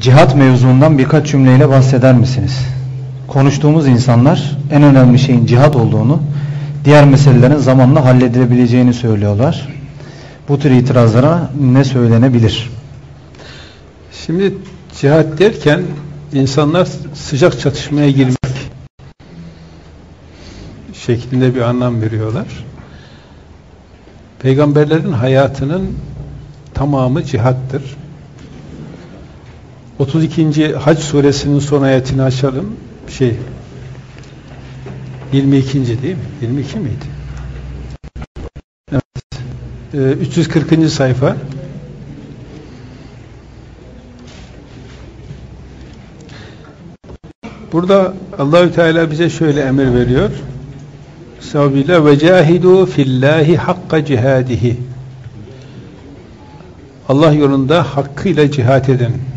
Cihat mevzuundan birkaç cümleyle bahseder misiniz? Konuştuğumuz insanlar en önemli şeyin cihat olduğunu, diğer meselelerin zamanla halledilebileceğini söylüyorlar. Bu tür itirazlara ne söylenebilir? Şimdi cihat derken insanlar sıcak çatışmaya girmek şeklinde bir anlam veriyorlar. Peygamberlerin hayatının tamamı cihattır. 32. Hac suresinin son ayetini açalım. Şey 22. değil mi? 22 miydi? Evet. 340. Ee, sayfa. Burada Allahü Teala bize şöyle emir veriyor. Sabile ve cahidu fillahi hakka cihadihi. Allah yolunda hakkıyla cihat edin.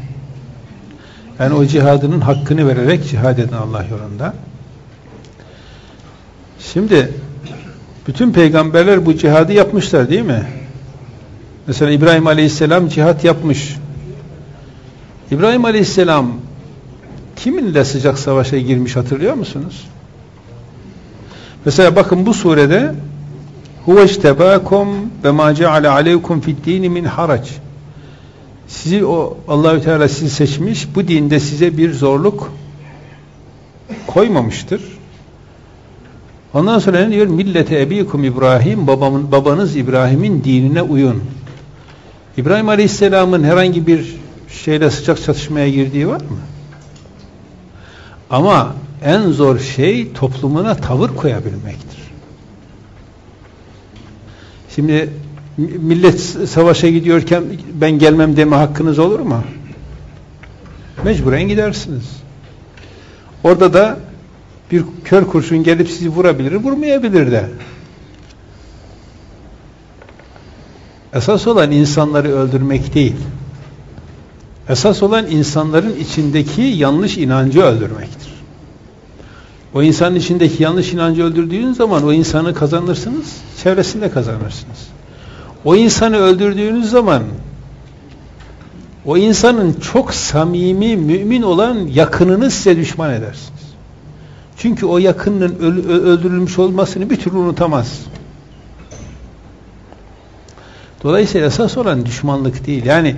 Yani o cihadının hakkını vererek cihad edin Allah yolunda. Şimdi bütün peygamberler bu cihadı yapmışlar değil mi? Mesela İbrahim Aleyhisselam cihat yapmış. İbrahim Aleyhisselam kiminle sıcak savaşa girmiş hatırlıyor musunuz? Mesela bakın bu surede huve iştebakum ve ma ceale aleykum fid dini min harac sizi o Allahü Teala sizi seçmiş bu dinde size bir zorluk koymamıştır. Ondan sonra ne diyor? Millete ebikum İbrahim babamın, babanız İbrahim'in dinine uyun. İbrahim Aleyhisselam'ın herhangi bir şeyle sıcak çatışmaya girdiği var mı? Ama en zor şey toplumuna tavır koyabilmektir. Şimdi millet savaşa gidiyorken ben gelmem deme hakkınız olur mu? Mecburen gidersiniz. Orada da bir kör kurşun gelip sizi vurabilir, vurmayabilir de. Esas olan insanları öldürmek değil. Esas olan insanların içindeki yanlış inancı öldürmektir. O insanın içindeki yanlış inancı öldürdüğünüz zaman o insanı kazanırsınız, çevresinde kazanırsınız. O insanı öldürdüğünüz zaman o insanın çok samimi, mümin olan yakınını size düşman edersiniz. Çünkü o yakının öldürülmüş olmasını bir türlü unutamaz. Dolayısıyla esas olan düşmanlık değil. Yani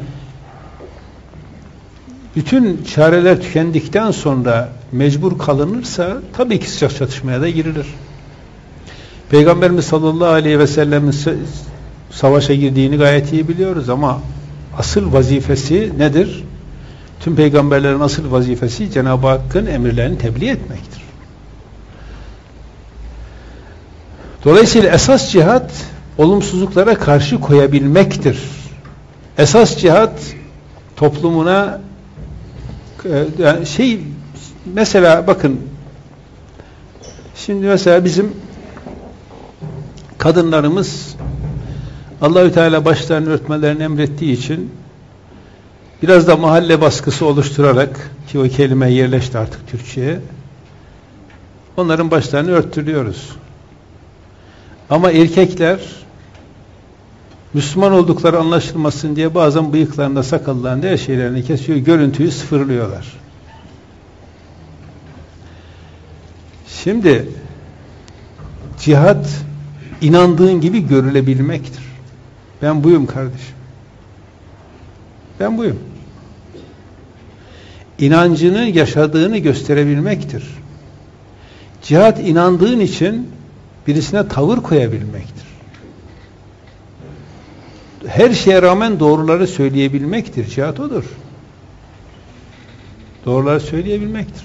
bütün çareler tükendikten sonra mecbur kalınırsa tabii ki sıcak çatışmaya da girilir. Peygamberimiz sallallahu aleyhi ve sellem'in savaşa girdiğini gayet iyi biliyoruz ama asıl vazifesi nedir? Tüm peygamberlerin asıl vazifesi Cenab-ı Hakk'ın emirlerini tebliğ etmektir. Dolayısıyla esas cihat olumsuzluklara karşı koyabilmektir. Esas cihat toplumuna e, yani şey mesela bakın şimdi mesela bizim kadınlarımız Allahü Teala başlarını örtmelerini emrettiği için biraz da mahalle baskısı oluşturarak ki o kelime yerleşti artık Türkçe'ye onların başlarını örttürüyoruz. Ama erkekler Müslüman oldukları anlaşılmasın diye bazen bıyıklarında, sakallarında her şeylerini kesiyor, görüntüyü sıfırlıyorlar. Şimdi cihat inandığın gibi görülebilmektir. Ben buyum kardeşim. Ben buyum. İnancını yaşadığını gösterebilmektir. Cihat inandığın için birisine tavır koyabilmektir. Her şeye rağmen doğruları söyleyebilmektir. Cihat odur. Doğruları söyleyebilmektir.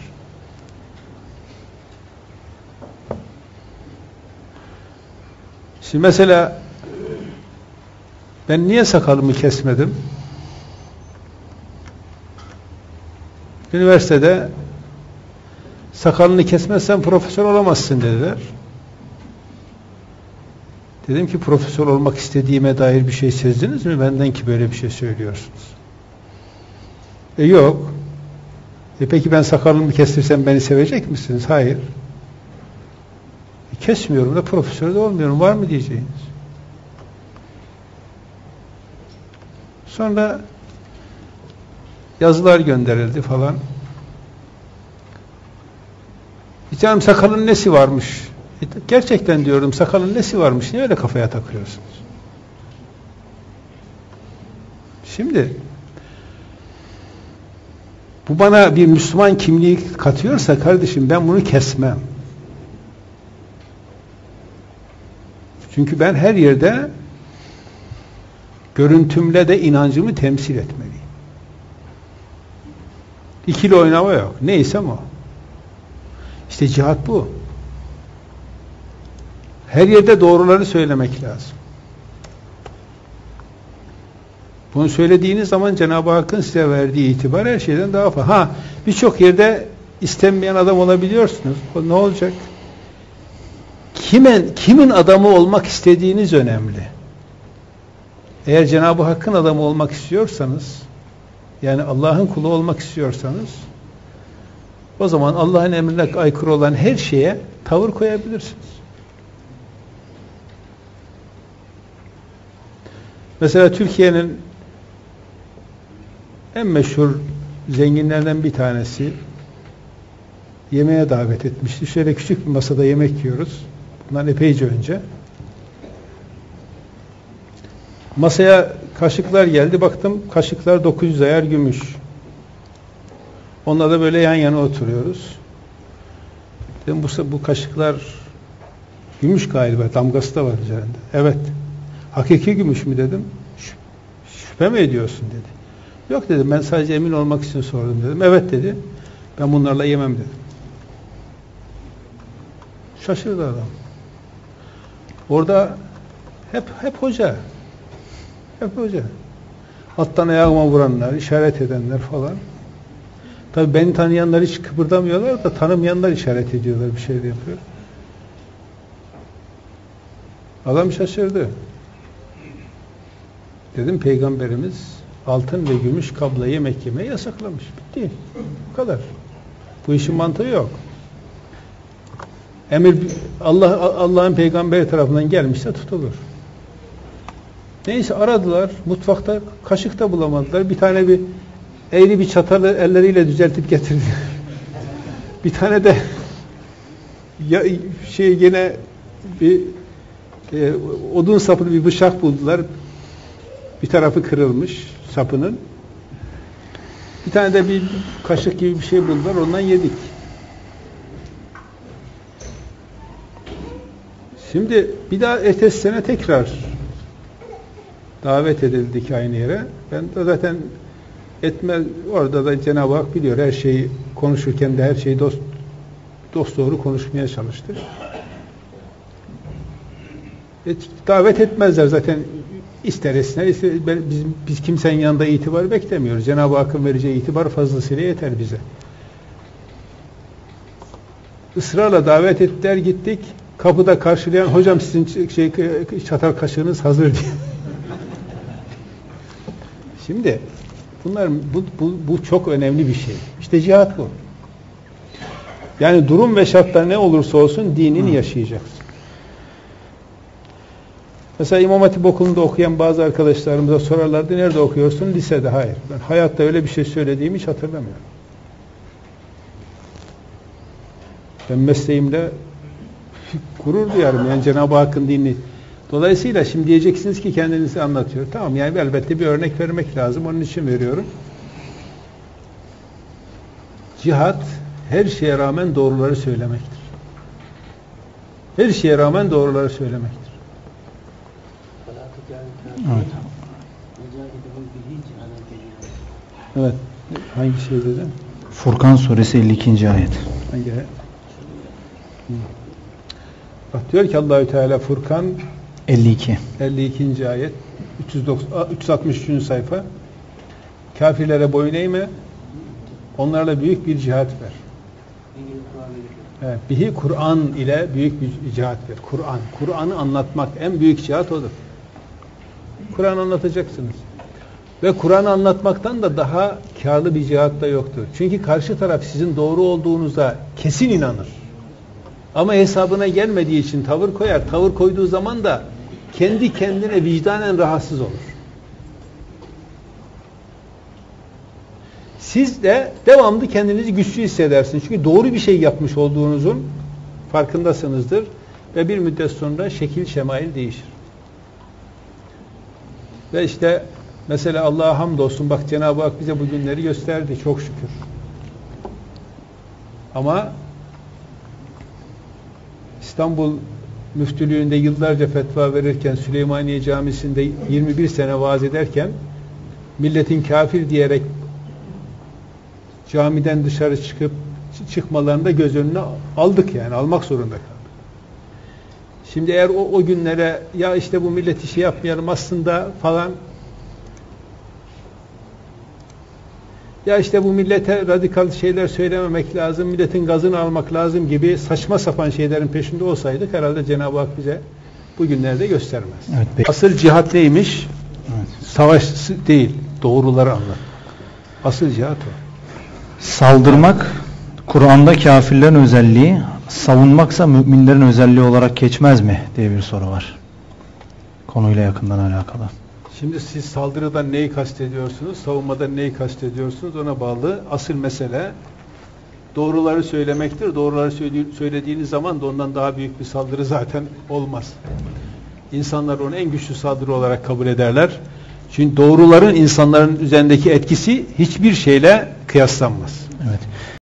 Şimdi mesela ben niye sakalımı kesmedim? Üniversitede sakalını kesmezsen profesör olamazsın dediler. Dedim ki profesör olmak istediğime dair bir şey sezdiniz mi? Benden ki böyle bir şey söylüyorsunuz. E yok. E peki ben sakalımı kestirsem beni sevecek misiniz? Hayır. E kesmiyorum da profesör de olmuyorum. Var mı diyeceğiniz? Sonra yazılar gönderildi falan. Canım sakalın nesi varmış? E, gerçekten diyorum sakalın nesi varmış? Niye öyle kafaya takıyorsunuz? Şimdi bu bana bir Müslüman kimliği katıyorsa kardeşim ben bunu kesmem. Çünkü ben her yerde görüntümle de inancımı temsil etmeliyim. İkili oynama yok. Neysem o. İşte cihat bu. Her yerde doğruları söylemek lazım. Bunu söylediğiniz zaman Cenab-ı Hakk'ın size verdiği itibar her şeyden daha fazla. Ha, birçok yerde istenmeyen adam olabiliyorsunuz. O ne olacak? Kimin, kimin adamı olmak istediğiniz önemli. Eğer Cenab-ı Hakk'ın adamı olmak istiyorsanız, yani Allah'ın kulu olmak istiyorsanız, o zaman Allah'ın emrine aykırı olan her şeye tavır koyabilirsiniz. Mesela Türkiye'nin en meşhur zenginlerden bir tanesi yemeğe davet etmişti. Şöyle küçük bir masada yemek yiyoruz. Bundan epeyce önce. Masaya kaşıklar geldi. Baktım kaşıklar 900 ayar gümüş. Onunla da böyle yan yana oturuyoruz. Dedim bu, bu kaşıklar gümüş galiba. Damgası da var üzerinde. Evet. Hakiki gümüş mü dedim. Şüphe mi ediyorsun dedi. Yok dedim ben sadece emin olmak için sordum dedim. Evet dedi. Ben bunlarla yemem dedim. Şaşırdı adam. Orada hep hep hoca. Hoca. Alttan ayağıma vuranlar, işaret edenler falan. Tabi beni tanıyanlar hiç kıpırdamıyorlar da tanımayanlar işaret ediyorlar bir şey de yapıyor. Adam şaşırdı. Dedim peygamberimiz altın ve gümüş kabla yemek yemeyi yasaklamış. Bitti. Bu kadar. Bu işin mantığı yok. Emir Allah Allah'ın peygamberi tarafından gelmişse tutulur. Neyse aradılar. Mutfakta kaşık da bulamadılar. Bir tane bir eğri bir çatalı elleriyle düzeltip getirdi. bir tane de ya, şey gene bir e, odun sapını bir bıçak buldular. Bir tarafı kırılmış sapının. Bir tane de bir kaşık gibi bir şey buldular. Ondan yedik. Şimdi bir daha ertesi sene tekrar davet edildik aynı yere. Ben de zaten etme orada da Cenab-ı Hak biliyor her şeyi konuşurken de her şeyi dost dost doğru konuşmaya çalıştı. Et, davet etmezler zaten ister esner biz, biz kimsenin yanında itibar beklemiyoruz. Cenab-ı Hakk'ın vereceği itibar fazlasıyla yeter bize. Israrla davet ettiler gittik. Kapıda karşılayan hocam sizin şey, çatal kaşığınız hazır diye. Şimdi bunlar bu, bu, bu çok önemli bir şey. İşte cihat bu. Yani durum ve şartlar ne olursa olsun dinini Hı. yaşayacaksın. Mesela İmam Hatip okulunda okuyan bazı arkadaşlarımıza sorarlardı nerede okuyorsun? Lisede. Hayır. Ben hayatta öyle bir şey söylediğimi hiç hatırlamıyorum. Ben mesleğimde gurur duyarım. Yani Cenab-ı Hakk'ın dinini. Dolayısıyla şimdi diyeceksiniz ki kendinizi anlatıyor. Tamam yani elbette bir örnek vermek lazım. Onun için veriyorum. Cihat her şeye rağmen doğruları söylemektir. Her şeye rağmen doğruları söylemektir. Evet. Evet. Hangi şey dedi? Furkan suresi 52. ayet. Hangi? Bak diyor ki Allahü Teala Furkan 52. 52. ayet 390, 363. sayfa kafirlere boyun eğme onlarla büyük bir cihat ver. Evet, bihi Kur'an ile büyük bir cihat ver. Kur'an. Kur'an'ı anlatmak en büyük cihat odur. Kur'an anlatacaksınız. Ve Kur'an anlatmaktan da daha karlı bir cihat da yoktur. Çünkü karşı taraf sizin doğru olduğunuza kesin inanır. Ama hesabına gelmediği için tavır koyar. Tavır koyduğu zaman da kendi kendine vicdanen rahatsız olur. siz de devamlı kendinizi güçlü hissedersiniz. Çünkü doğru bir şey yapmış olduğunuzun farkındasınızdır ve bir müddet sonra şekil şemail değişir. Ve işte mesela Allah'a hamdolsun bak Cenab-ı Hak bize bu günleri gösterdi çok şükür. Ama İstanbul müftülüğünde yıllarca fetva verirken Süleymaniye Camisi'nde 21 sene vaaz ederken milletin kafir diyerek camiden dışarı çıkıp çıkmalarını da göz önüne aldık yani almak zorunda kaldık. Şimdi eğer o, o günlere ya işte bu millet işi yapmayalım aslında falan ya işte bu millete radikal şeyler söylememek lazım, milletin gazını almak lazım gibi saçma sapan şeylerin peşinde olsaydık herhalde Cenab-ı Hak bize bu günlerde göstermez. Evet, peki. Asıl cihat neymiş? Evet. Savaş değil, doğruları anlat. Asıl cihat o. Saldırmak Kur'an'da kafirlerin özelliği, savunmaksa müminlerin özelliği olarak geçmez mi diye bir soru var. Konuyla yakından alakalı. Şimdi siz saldırıdan neyi kastediyorsunuz, savunmadan neyi kastediyorsunuz ona bağlı. Asıl mesele doğruları söylemektir. Doğruları söyle- söylediğiniz zaman da ondan daha büyük bir saldırı zaten olmaz. İnsanlar onu en güçlü saldırı olarak kabul ederler. Çünkü doğruların insanların üzerindeki etkisi hiçbir şeyle kıyaslanmaz. Evet.